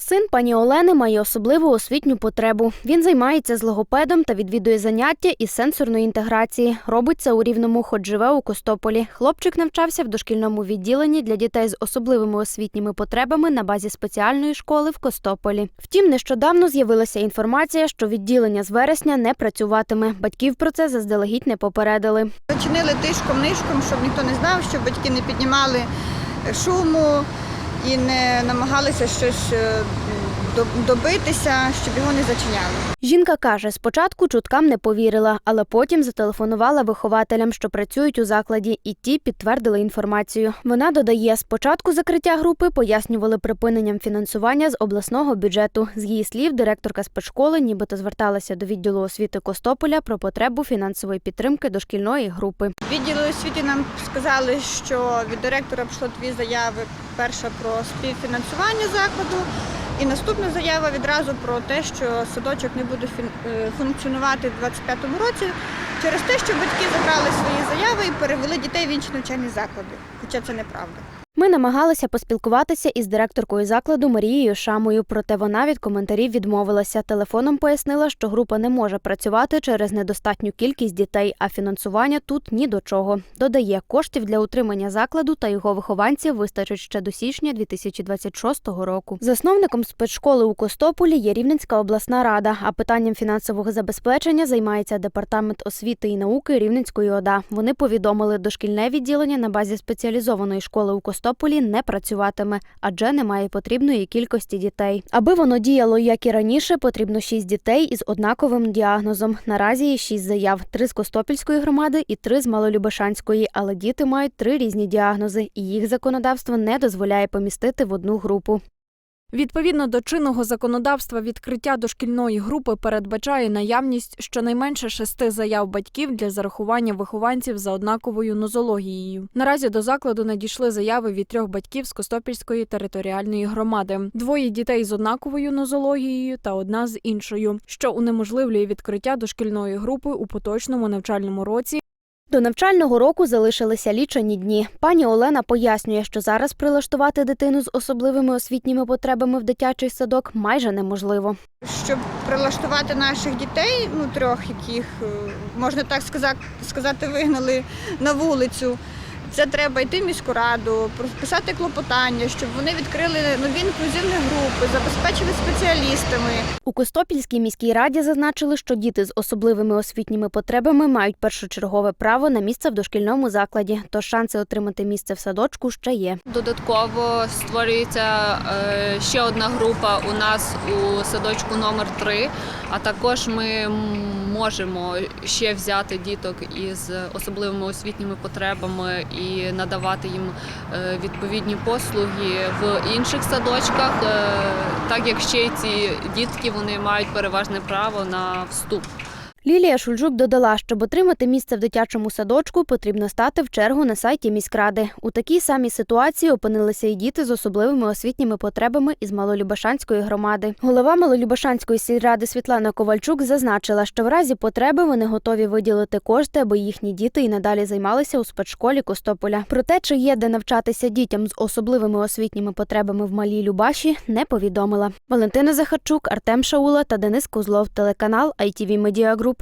Син пані Олени має особливу освітню потребу. Він займається з логопедом та відвідує заняття із сенсорної інтеграції. Робить це у рівному, хоч живе у Костополі. Хлопчик навчався в дошкільному відділенні для дітей з особливими освітніми потребами на базі спеціальної школи в Костополі. Втім, нещодавно з'явилася інформація, що відділення з вересня не працюватиме. Батьків про це заздалегідь не попередили. Чинили тишком нишком, щоб ніхто не знав, щоб батьки не піднімали шуму і не намагалися щось е, добитися, щоб його не зачиняли. Жінка каже, спочатку чуткам не повірила, але потім зателефонувала вихователям, що працюють у закладі, і ті підтвердили інформацію. Вона додає, спочатку закриття групи пояснювали припиненням фінансування з обласного бюджету. З її слів, директорка спецшколи нібито зверталася до відділу освіти Костополя про потребу фінансової підтримки дошкільної групи. Відділи освіти нам сказали, що від директора прийшло дві заяви. Перша про співфінансування закладу, і наступна заява відразу про те, що садочок не буде е, функціонувати в 2025 році через те, що батьки забрали свої заяви і перевели дітей в інші навчальні заклади. Хоча це неправда. Ми намагалися поспілкуватися із директоркою закладу Марією Шамою, проте вона від коментарів відмовилася. Телефоном пояснила, що група не може працювати через недостатню кількість дітей, а фінансування тут ні до чого. Додає, коштів для утримання закладу та його вихованців вистачить ще до січня 2026 року. Засновником спецшколи у Костополі є Рівненська обласна рада, а питанням фінансового забезпечення займається департамент освіти і науки Рівненської ОДА. Вони повідомили, дошкільне відділення на базі спеціалізованої школи у Костополі не працюватиме, адже немає потрібної кількості дітей. Аби воно діяло як і раніше, потрібно шість дітей із однаковим діагнозом. Наразі є шість заяв: три з Костопільської громади і три з Малолюбешанської. Але діти мають три різні діагнози, і їх законодавство не дозволяє помістити в одну групу. Відповідно до чинного законодавства, відкриття дошкільної групи передбачає наявність щонайменше шести заяв батьків для зарахування вихованців за однаковою нозологією. Наразі до закладу надійшли заяви від трьох батьків з Костопільської територіальної громади: двоє дітей з однаковою нозологією та одна з іншою, що унеможливлює відкриття дошкільної групи у поточному навчальному році. До навчального року залишилися лічені дні. Пані Олена пояснює, що зараз прилаштувати дитину з особливими освітніми потребами в дитячий садок майже неможливо. Щоб прилаштувати наших дітей, ну трьох, яких е, можна так сказати, сказати, вигнали на вулицю. Це треба йти в міську раду, писати клопотання, щоб вони відкрили нові інклюзивні групи, забезпечили спеціалістами. У Костопільській міській раді зазначили, що діти з особливими освітніми потребами мають першочергове право на місце в дошкільному закладі, тож шанси отримати місце в садочку ще є. Додатково створюється е, ще одна група у нас у садочку номер 3 а також ми можемо ще взяти діток із особливими освітніми потребами і надавати їм е, відповідні послуги в інших садочках, е, так як ще й ці дітки вони мають переважне право на вступ. Лілія Шульжук додала, щоб отримати місце в дитячому садочку, потрібно стати в чергу на сайті міськради. У такій самій ситуації опинилися і діти з особливими освітніми потребами із Малолюбашанської громади. Голова Малолюбашанської сільради Світлана Ковальчук зазначила, що в разі потреби вони готові виділити кошти, аби їхні діти і надалі займалися у спецшколі Костополя. Про те, чи є де навчатися дітям з особливими освітніми потребами в Малій Любаші, не повідомила. Валентина Захарчук, Артем Шаула та Денис Козлов, телеканал ITV Media Group.